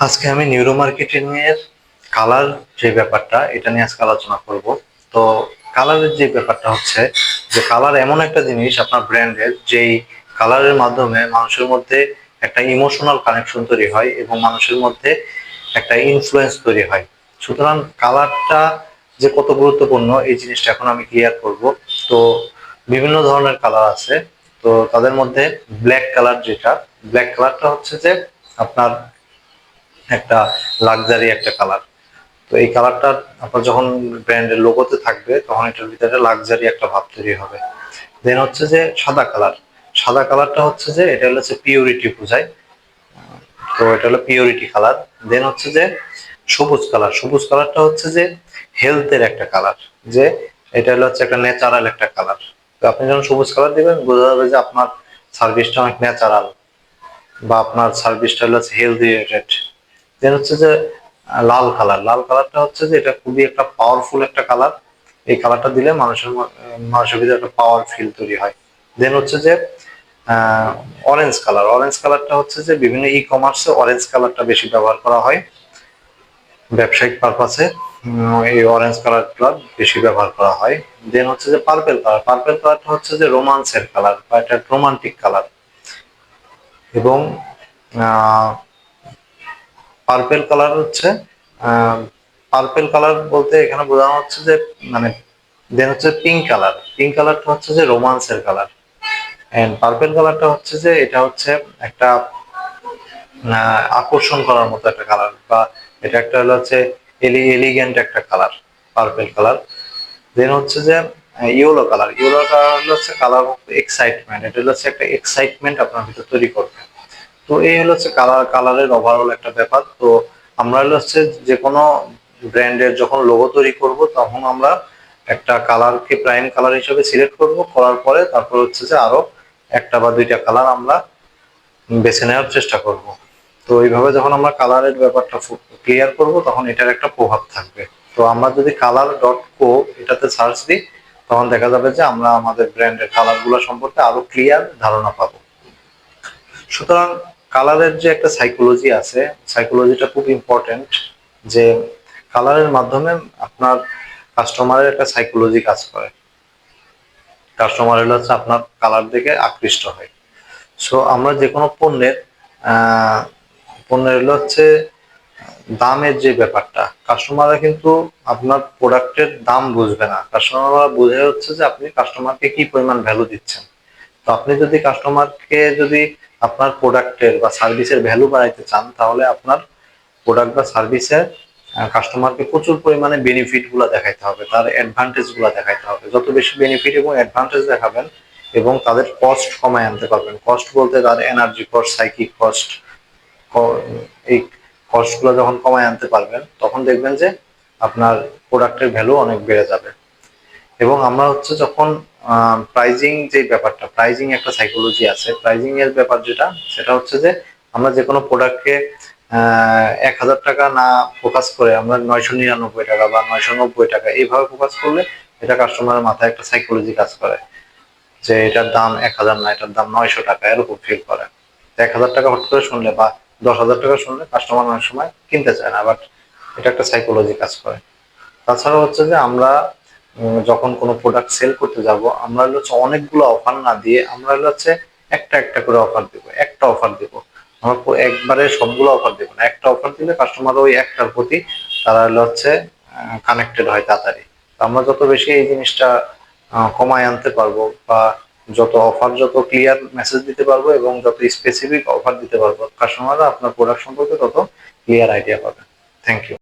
আজকে আমি neuro marketing এর কালার যে ব্যাপারটা, এটা নিয়ে আজকে আলোচনা করব। তো কালারের যে ব্যাপারটা হচ্ছে যে কালার এমন একটা জিনিস আপনার ব্র্যান্ডের যেই কালারের মাধ্যমে মানুষের মধ্যে একটা ইমোশনাল কানেকশন তৈরি হয় এবং মানুষের মধ্যে একটা ইনফ্লুয়েন্স তৈরি হয়। সুতরাং কালারটা যে কত গুরুত্বপূর্ণ, এই জিনিসটা এখন আমি ক্লিয়ার করব। তো বিভিন্ন ধরনের কালার আছে। তো তাদের মধ্যে ব্ল্যাক কালার যেটা ব্ল্যাক কালারটা হচ্ছে যে আপনার একটা লাক্সারি একটা কালার তো এই কালারটা আপনার যখন ব্র্যান্ডের লোগোতে থাকবে, তখন এটার ভিতরে লাক্সারি একটা ভাব তৈরি হবে। দেন হচ্ছে যে সাদা কালার সাদা কালারটা হচ্ছে যে এটা হচ্ছে পিওরিটি বোঝায় তো এটা হলো পিওরিটি কালার দেন হচ্ছে যে সবুজ কালার সবুজ কালারটা হচ্ছে যে হেলথের একটা কালার যে এটা হলো হচ্ছে একটা ন্যাচারাল একটা কালার তো আপনি যখন সবুজ কালার দিবেন, বোঝা যাবে যে আপনার সার্ভিসটা অনেক ন্যাচারাল বা আপনার সার্ভিসটা হলো হেলথ রিলেটেড দেন হচ্ছে যে লাল কালার লাল কালারটা হচ্ছে যে, এটা খুবই একটা পাওয়ারফুল একটা কালার এই কালারটা দিলে মানুষের মানুষের ভিতরে একটা পাওয়ার ফিল তৈরি হয়। দেন হচ্ছে যে অরেঞ্জ কালার অরেঞ্জ কালারটা হচ্ছে যে, বিভিন্ন ই কমার্সে অরেঞ্জ কালারটা বেশি ব্যবহার করা হয়। ব্যবসায়িক পারপাসে এই অরেঞ্জ কালারটা বেশি ব্যবহার করা হয়। দেন হচ্ছে যে পার্পেল কালার পার্পেল কালারটা হচ্ছে যে রোমান্সের কালার বা এটা রোমান্টিক কালার এবং পার্পেল কালার হচ্ছে পার্পেল কালার বলতে এখানে বোঝানো হচ্ছে যে মানে দেন হচ্ছে পিঙ্ক কালার পিঙ্ক কালারটা হচ্ছে যে রোমান্সের কালার এন্ড পার্পেল কালারটা হচ্ছে যে এটা হচ্ছে একটা আকর্ষণ করার মতো একটা কালার বা এটা একটা হলো হচ্ছে এলি এলিগেন্ট একটা কালার পার্পেল কালার দেন হচ্ছে যে ইয়েলো কালার ইয়েলো কালার হচ্ছে কালার অফ এক্সাইটমেন্ট এটা হচ্ছে একটা এক্সাইটমেন্ট আপনার ভিতর তৈরি করবে। তো এই হলো হচ্ছে কালার কালারের ওভারঅল একটা ব্যাপার। তো আমরা হলো হচ্ছে যে কোনো ব্র্যান্ডের যখন লোগো তৈরি করব, তখন আমরা একটা কালারকে প্রাইম কালার হিসেবে সিলেক্ট করব। করার পরে তারপর হচ্ছে যে আরও একটা বা দুইটা কালার আমরা বেছে নেওয়ার চেষ্টা করব। তো এইভাবে যখন আমরা কালারের ব্যাপারটা ক্লিয়ার করব, তখন এটার একটা প্রভাব থাকবে। তো আমরা যদি কালার ডট কো এটাতে সার্চ দিই, তখন দেখা যাবে যে আমরা আমাদের ব্র্যান্ডের কালারগুলো সম্পর্কে আরও ক্লিয়ার ধারণা পাবো। সুতরাং কালারের যে একটা সাইকোলজি আছে সাইকোলজিটা খুব ইম্পর্টেন্ট যে কালারের মাধ্যমে আপনার কাস্টমারের একটা সাইকোলজি কাজ করে। কাস্টমার হচ্ছে আপনার কালার দেখে আকৃষ্ট হয়। সো আমরা যে কোনো পণ্যের পণ্যের হলো হচ্ছে দামের যে ব্যাপারটা কাস্টমাররা কিন্তু আপনার প্রোডাক্টের দাম বুঝবে না। কাস্টমাররা বুঝে হচ্ছে যে আপনি কাস্টমারকে কি পরিমাণ ভ্যালু দিচ্ছেন। তো আপনি যদি কাস্টমারকে যদি আপনার প্রোডাক্টের বা সার্ভিসের ভ্যালু বাড়াইতে চান, তাহলে আপনার প্রোডাক্ট বা সার্ভিসের কাস্টমারকে প্রচুর পরিমাণে বেনিফিটগুলো দেখাইতে হবে, তার অ্যাডভান্টেজগুলো দেখাইতে হবে। যত বেশি বেনিফিট এবং অ্যাডভান্টেজ দেখাবেন এবং তাদের কস্ট কমায় আনতে পারবেন। কস্ট বলতে তার এনার্জি কস্ট সাইকিক কস্ট এই কস্টগুলো যখন কমায় আনতে পারবেন, তখন দেখবেন যে আপনার প্রোডাক্টের ভ্যালু অনেক বেড়ে যাবে। এবং আমরা হচ্ছে যখন প্রাইজিং যে ব্যাপারটা প্রাইজিং একটা সাইকোলজি আছে প্রাইজিং এর ব্যাপার যেটা, সেটা হচ্ছে যে আমরা যে কোনো প্রোডাক্টকে এক হাজার টাকা না ফোকাস করে আমরা নয়শো নিরানব্বই টাকা বা নয়শো নব্বই টাকা এইভাবে ফোকাস করলে এটা কাস্টমারের মাথায় একটা সাইকোলজি কাজ করে। যে এটার দাম এক হাজার না, এটার দাম নয়শো টাকা এরকম ফিল করে। এক হাজার টাকা হট করে শুনলে বা দশ হাজার টাকা শুনলে কাস্টমার অনেক সময় কিনতে চায় না বাট এটা একটা সাইকোলজি কাজ করে। তাছাড়া হচ্ছে যে আমরা যখন কোনো প্রোডাক্ট সেল করতে যাব, আমরা হচ্ছে অনেকগুলো অফার না দিয়ে আমরা হচ্ছে একটা একটা করে অফার দিব, একটা অফার দিব। আমরা একবারে সবগুলো অফার দিব না, একটা অফার দিলে কাস্টমার ওই একটার প্রতি তারা হচ্ছে কানেক্টেড হয় তাড়াতাড়ি। তো আমরা যত বেশি এই জিনিসটা কমায় আনতে পারব বা যত অফার যত ক্লিয়ার মেসেজ দিতে পারব এবং যত স্পেসিফিক অফার দিতে পারব কাস্টমাররা আপনার প্রোডাক্ট সম্পর্কে তত ক্লিয়ার আইডিয়া পাবে। Thank you